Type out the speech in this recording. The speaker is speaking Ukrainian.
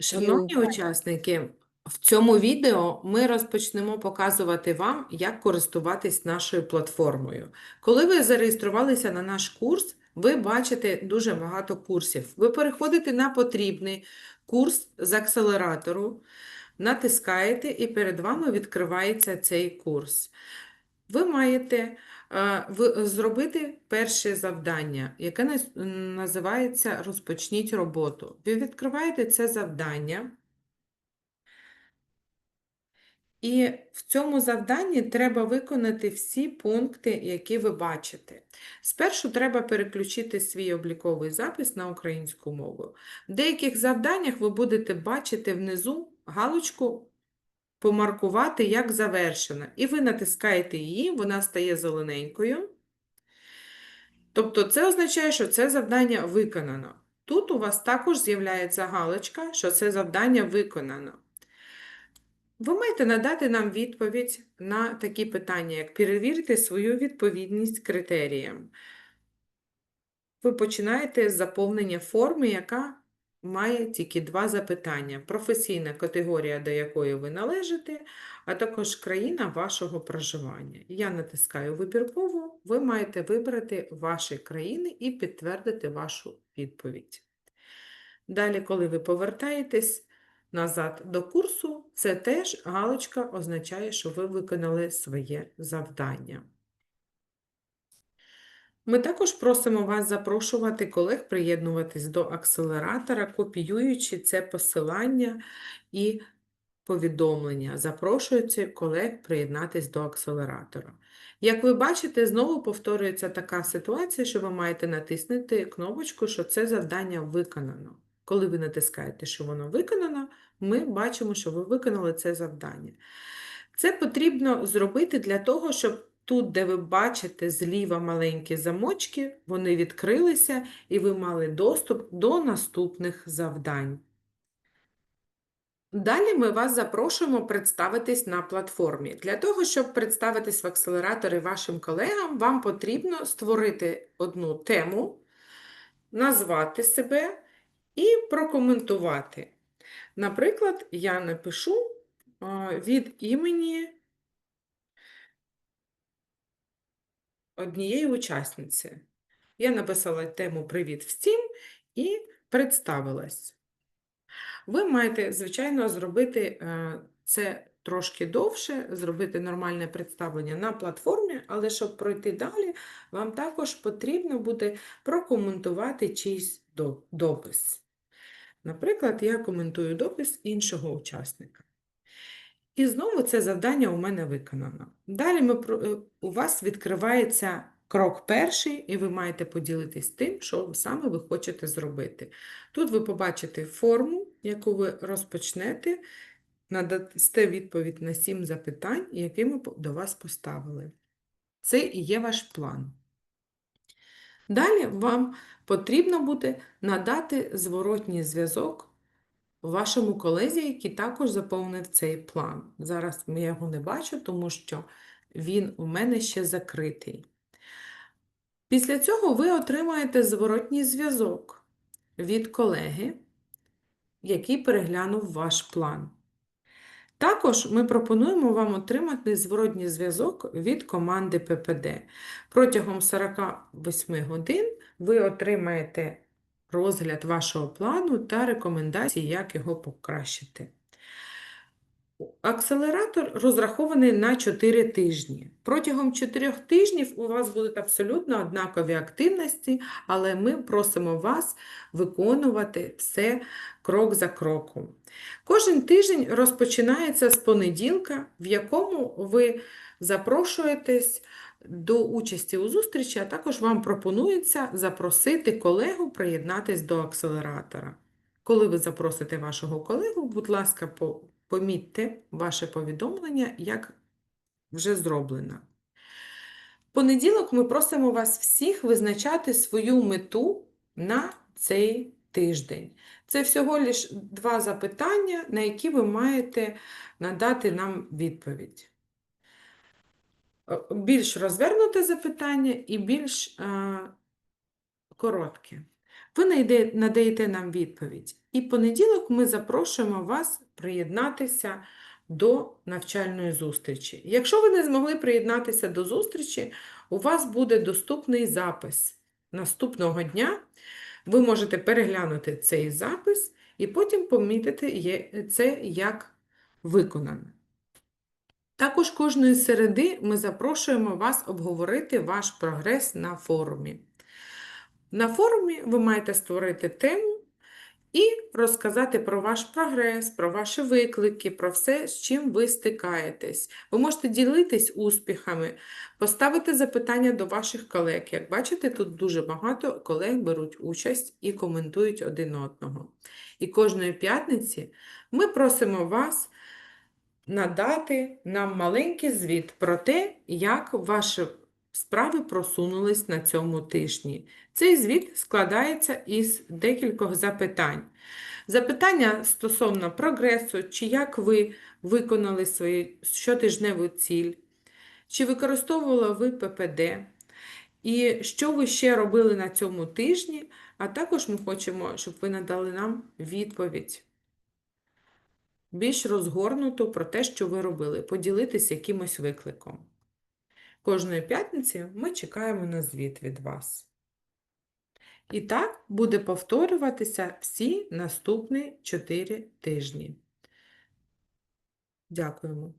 Шановні учасники, в цьому відео ми розпочнемо показувати вам, як користуватись нашою платформою. Коли ви зареєструвалися на наш курс, ви бачите дуже багато курсів. Ви переходите на потрібний курс з акселератору, натискаєте, і перед вами відкривається цей курс. Ви маєте зробити перше завдання, яке називається Розпочніть роботу. Ви відкриваєте це завдання. І в цьому завданні треба виконати всі пункти, які ви бачите. Спершу треба переключити свій обліковий запис на українську мову. В деяких завданнях ви будете бачити внизу галочку помаркувати як завершена. І ви натискаєте її, вона стає зелененькою. Тобто це означає, що це завдання виконано. Тут у вас також з'являється галочка, що це завдання виконано. Ви маєте надати нам відповідь на такі питання, як перевірити свою відповідність критеріям. Ви починаєте з заповнення форми, яка має тільки два запитання: професійна категорія, до якої ви належите, а також країна вашого проживання. Я натискаю вибірково, ви маєте вибрати ваші країни і підтвердити вашу відповідь. Далі, коли ви повертаєтесь назад до курсу, це теж галочка означає, що ви виконали своє завдання. Ми також просимо вас запрошувати колег приєднуватись до акселератора, копіюючи це посилання і повідомлення. Запрошується колег приєднатись до акселератора. Як ви бачите, знову повторюється така ситуація, що ви маєте натиснути кнопочку, що це завдання виконано. Коли ви натискаєте, що воно виконано, ми бачимо, що ви виконали це завдання. Це потрібно зробити для того, щоб тут, де ви бачите зліва маленькі замочки, вони відкрилися і ви мали доступ до наступних завдань. Далі ми вас запрошуємо представитись на платформі. Для того, щоб представитись в акселераторі вашим колегам, вам потрібно створити одну тему, назвати себе і прокоментувати. Наприклад, я напишу від імені однієї учасниці. Я написала тему Привіт всім і представилась. Ви маєте, звичайно, зробити е, це трошки довше, зробити нормальне представлення на платформі, але щоб пройти далі, вам також потрібно буде прокоментувати чийсь допис. Наприклад, я коментую допис іншого учасника. І знову це завдання у мене виконано. Далі ми, е, у вас відкривається крок перший, і ви маєте поділитись тим, що саме ви хочете зробити. Тут ви побачите форму, яку ви розпочнете, надасте відповідь на сім запитань, які ми до вас поставили. Це і є ваш план. Далі вам потрібно буде надати зворотній зв'язок вашому колезі, який також заповнив цей план. Зараз я його не бачу, тому що він у мене ще закритий. Після цього ви отримаєте зворотній зв'язок від колеги, який переглянув ваш план. Також ми пропонуємо вам отримати зворотній зв'язок від команди ППД. Протягом 48 годин ви отримаєте розгляд вашого плану та рекомендації, як його покращити. Акселератор розрахований на 4 тижні. Протягом 4 тижнів у вас будуть абсолютно однакові активності, але ми просимо вас виконувати все крок за кроком. Кожен тиждень розпочинається з понеділка, в якому ви запрошуєтесь до участі у зустрічі, а також вам пропонується запросити колегу приєднатись до акселератора. Коли ви запросите вашого колегу, будь ласка, помітьте ваше повідомлення, як вже зроблено. В понеділок ми просимо вас всіх визначати свою мету на цей тиждень. Це всього лиш два запитання, на які ви маєте надати нам відповідь. Е, Більш розвернуте запитання і більш е, коротке. Ви надаєте нам відповідь. І понеділок ми запрошуємо вас приєднатися до навчальної зустрічі. Якщо ви не змогли приєднатися до зустрічі, у вас буде доступний запис наступного дня. Ви можете переглянути цей запис і потім помітити це як виконане. Також кожної середи ми запрошуємо вас обговорити ваш прогрес на форумі. На форумі ви маєте створити тему і розказати про ваш прогрес, про ваші виклики, про все, з чим ви стикаєтесь. Ви можете ділитись успіхами, поставити запитання до ваших колег. Як бачите, тут дуже багато колег беруть участь і коментують один одного. І кожної п'ятниці ми просимо вас надати нам маленький звіт про те, як ваші справи просунулись на цьому тижні. Цей звіт складається із декількох запитань. Запитання стосовно прогресу, чи як ви виконали свою щотижневу ціль, чи використовували ви ППД, і що ви ще робили на цьому тижні, а також ми хочемо, щоб ви надали нам відповідь більш розгорнуту про те, що ви робили, поділитись якимось викликом. Кожної п'ятниці ми чекаємо на звіт від вас. І так буде повторюватися всі наступні 4 тижні. Дякуємо.